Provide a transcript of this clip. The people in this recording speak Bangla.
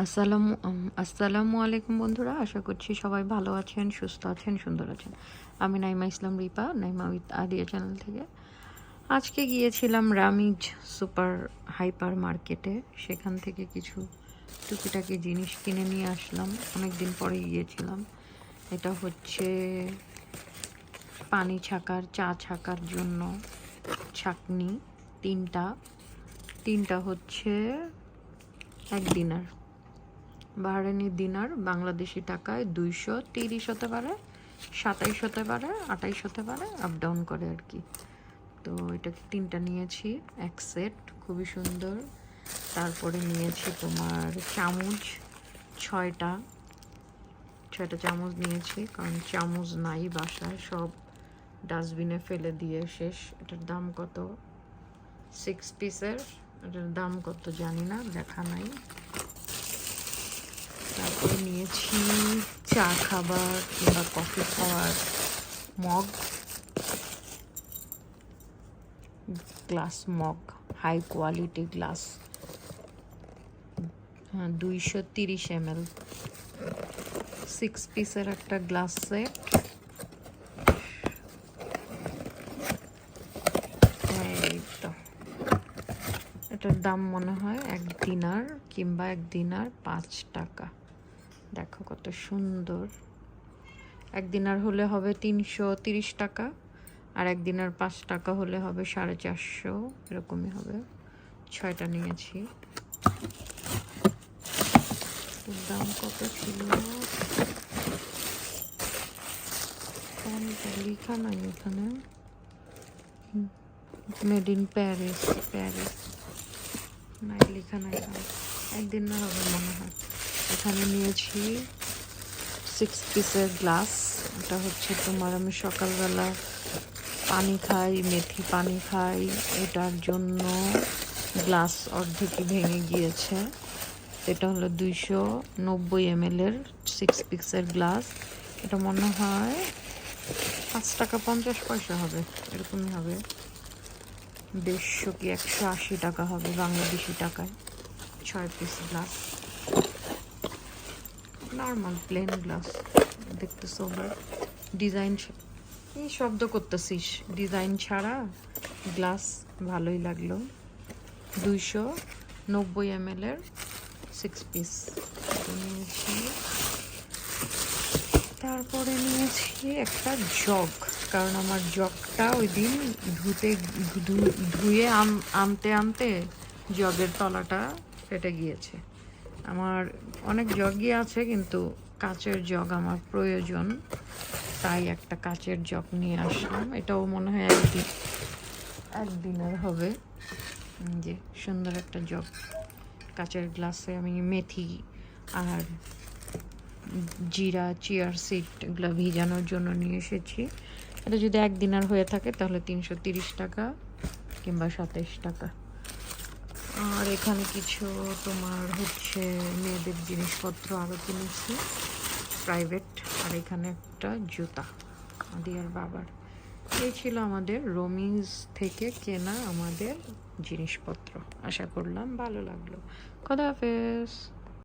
আসসালামু আলাইকুম বন্ধুরা, আশা করছি সবাই ভালো আছেন, সুস্থ আছেন, সুন্দর আছেন। আমি নাইমা ইসলাম রিপা, নাইমা উইথ আদিয়া চ্যানেল থেকে। আজকে গিয়েছিলাম রামিজ সুপার হাইপার মার্কেটে, সেখান থেকে কিছু টুকিটাকি জিনিস কিনে নিয়ে আসলাম। অনেক দিন পরে গিয়েছিলাম। এটা হচ্ছে পানি ছাকার, চা ছাকার জন্য ছাকনি তিনটা। তিনটা হচ্ছে এক দিনার বাহারানি দিনার বাংলাদেশি টাকায় দুইশো তিরিশ হতে পারে, সাতাইশ হতে পারে আটাইশ হতে পারে আপ ডাউন করে আর কি। তো এটাকে তিনটা নিয়েছি, এক সেট খুবই সুন্দর। তারপরে নিয়েছি তোমার চামচ, ছয়টা। ছয়টা চামচ নিয়েছি, কারণ চামচ নাই বাসায়, সব ডাস্টবিনে ফেলে দিয়ে শেষ। এটার দাম কত? সিক্স পিসের এটার দাম কত জানি না, দেখা নাই। তারপরে নিয়েছি চা খাবার কিংবা কফি খাওয়ার mug glass mug high quality glass হ্যাঁ দুইশো তিরিশ এম এল সিক্স পিসের একটা গ্লাস সেট এটার দাম মনে হয় এক দিনার কিংবা এক দিনার পাঁচ টাকা। দেখো কত সুন্দর। একদিন আর হলে হবে তিনশো তিরিশ টাকা, আর একদিন আর পাঁচ টাকা হলে হবে সাড়ে চারশো, এরকমই হবে। ছয়টা নিয়েছি। দাম কত ছিল? লেখা নাই এখানে মেড ইন প্যারিস প্যারিস। নাই, লেখা নাই। একদিন না হবে মনে হয়। এখানে নিয়েছি সিক্স পিসের গ্লাস এটা হচ্ছে তোমার আমি সকালবেলা পানি খাই, মেথি পানি খাই। এটার জন্য গ্লাস অর্ধেকই ভেঙে গিয়েছে। এটা হলো দুইশো নব্বই এম এর সিক্স পিসের গ্লাস এটা মনে হয় পাঁচ টাকা পঞ্চাশ পয়সা হবে, এরকমই হবে। দেড়শো কি একশো আশি টাকা হবে বাংলাদেশি টাকায়, ছয় piece glass normal plain glass দেখতে সোবার ডিজাইন এই শব্দ করতেছিস। ডিজাইন ছাড়া গ্লাস ভালোই লাগল। দুইশো নব্বই এম এর সিক্স পিস নিয়েছি তারপরে নিয়েছি একটা জগ কারণ আমার জগটা ওই দিন ধুতে ধুয়ে আন- আনতে আনতে জগের তলাটা ফেটে গিয়েছে। আমার অনেক জগই আছে, কিন্তু কাচের জগ আমার প্রয়োজন। তাই একটা কাচের জগ নিয়ে আসলাম। এটাও মনে হয় একদিন, একদিনের হবে। যে সুন্দর একটা জগ। কাচের গ্লাসে আমি মেথি আর জিরা চিয়ার সিট এগুলো ভিজানোর জন্য নিয়ে এসেছি। এটা যদি একদিনার হয়ে থাকে, তাহলে তিনশো টাকা কিংবা সাতাইশ টাকা। আর এখানে কিছু তোমার হচ্ছে মেয়েদের জিনিসপত্র আরও কিনেছি প্রাইভেট আর এখানে একটা জুতা দিয়ার বাবার। এই ছিল আমাদের রোমিজ থেকে কেনা আমাদের জিনিসপত্র। আশা করলাম ভালো লাগল। খোদা হাফেজ।